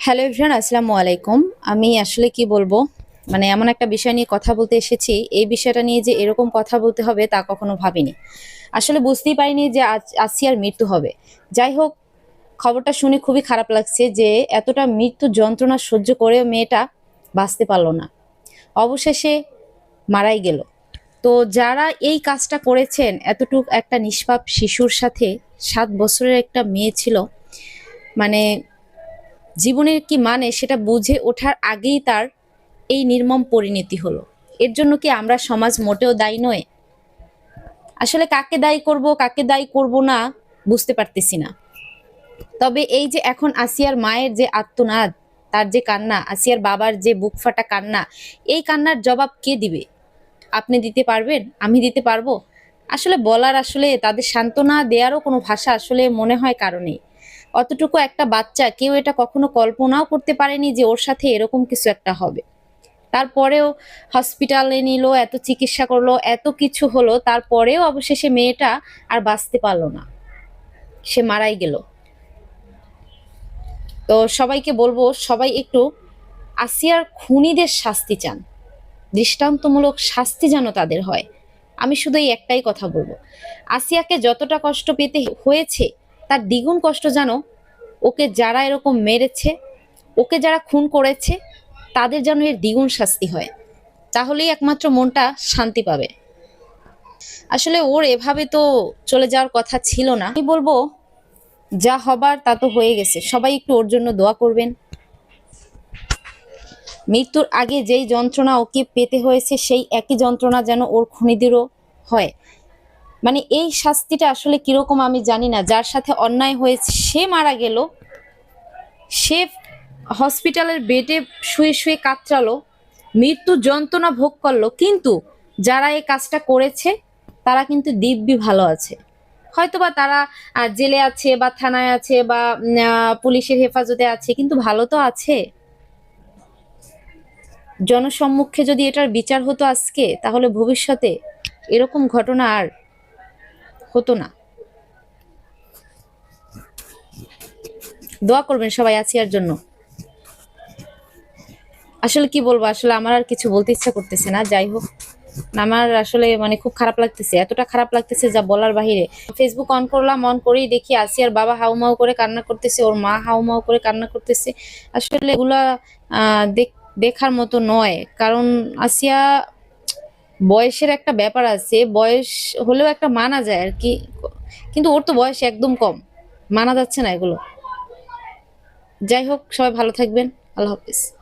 Hello everyone আসসালামু আলাইকুম। আমি আসলে কি বলব? মানে এমন একটা বিষয় নিয়ে কথা বলতে এসেছি। এই বিষয়টা নিয়ে যে এরকম কথা বলতে হবে তা কখনো ভাবিনি। আসলে বুঝতেই পারিনি যে আজ- আসিয়ার মৃত্যু হবে। যাই হোক, খবরটা শুনে খুবই খারাপ লাগছে যে এতটা মৃত্যু যন্ত্রণা সহ্য করেও মেয়েটা বাঁচতে পারল না। অবশেষে মারাই গেল। তো যারা এই কাজটা করেছেন, এতটুক একটা নিষ্পাপ শিশুর সাথে সাত বছরের একটা মেয়ে ছিল মানে জীবনের কি মানে সেটা বুঝে ওঠার আগেই তার এই নির্মম পরিণতি হলো। এর জন্য কি আমরা সমাজ মোটেও দায়ী নয়? আসলে কাকে দায়ী করব, কাকে দায়ী করব না বুঝতে পারতেছি না। তবে এই যে এখন আসিয়ার মায়ের যে আত্মনাদ, তার যে কান্না, আসিয়ার বাবার যে বুক ফাটা কান্না, এই কান্নার জবাব কে দিবে? আপনি দিতে পারবেন? আমি দিতে পারব? আসলে বলার আসলে তাদের সান্ত্বনা দেওয়ারও কোনো ভাষা আসলে মনে হয় কারণেই অতটুকু একটা বাচ্চা কেউ এটা কখনো কল্পনাও করতে পারেনি যে ওর সাথে এরকম কিছু একটা হবে। তারপরেও হসপিটালে নিল, এত চিকিৎসা করল, এত কিছু হলো, তারপরেও অবশেষে মেয়েটা আর বাঁচতে পারল না। সে মারাই গেল। তো সবাইকে বলব, সবাই একটু আসিয়ার খুনিদের শাস্তি চান। দৃষ্টান্তমূলক শাস্তি যেন তাদের হয়। আমি শুধু এই একটাই কথা বলব। আসিয়াকে যতটা কষ্ট পেতে হয়েছে তার দ্বিগুণ কষ্ট জানো? ওকে যারা এরকম মেরেছে, ওকে যারা খুন করেছে, তাদের যেন এর দ্বিগুণ শাস্তি হয়। তাহলেই একমাত্র মনটা শান্তি পাবে। আসলে ওর এভাবে তো চলে যাওয়ার কথা ছিল না। আমি বলব, যা হবার তা তো হয়ে গেছে। সবাই একটু ওর জন্য দোয়া করবেন। মৃত্যুর আগে যেই যন্ত্রণা ওকে পেতে হয়েছে, সেই একই যন্ত্রণা যেন ওর খুনিদেরও হয়। মানে এই শাস্তিটা আসলে কীরকম আমি জানি না। যার সাথে অন্যায় হয়েছে, সে মারা গেল। সে হসপিটালের বেডে শুয়ে শুয়ে কাতরালো, মৃত্যু যন্ত্রণা ভোগ করল। কিন্তু যারা এই কাজটা করেছে, তারা কিন্তু দিব্যি ভালো আছে। হয়তোবা তারা জেলে আছে বা থানায় আছে বা পুলিশের হেফাজতে আছে, কিন্তু ভালো তো আছে। জনসম্মুখে যদি এটার বিচার হতো আজকে, তাহলে ভবিষ্যতে এরকম ঘটনা আর হতো না। দোয়া করবেন সবাই আসিয়ার জন্য। আসলে কি বলব, আসলে আমার আর কিছু বলতে ইচ্ছা করতেছে না, যাই হোক। আমার আসলে মানে খুব খারাপ লাগতেছে, এতটা খারাপ লাগতেছে যা বলার বাহিরে। ফেসবুক অন করলাম অন করেই দেখি আসিয়ার বাবা হাউমাউ করে কান্না করতেছে, ওর মা হাউমাউ করে কান্না করতেছে। আসলে এগুলা দেখার মতো নয়, কারণ আসিয়া বয়সের একটা ব্যাপার আছে, বয়স হলেও একটা মানা যায় আর কি। কিন্তু ওর তো বয়স একদম কম, মানা যাচ্ছে না এগুলো। যাই হোক, সবাই ভালো থাকবেন, আল্লাহ হাফিজ।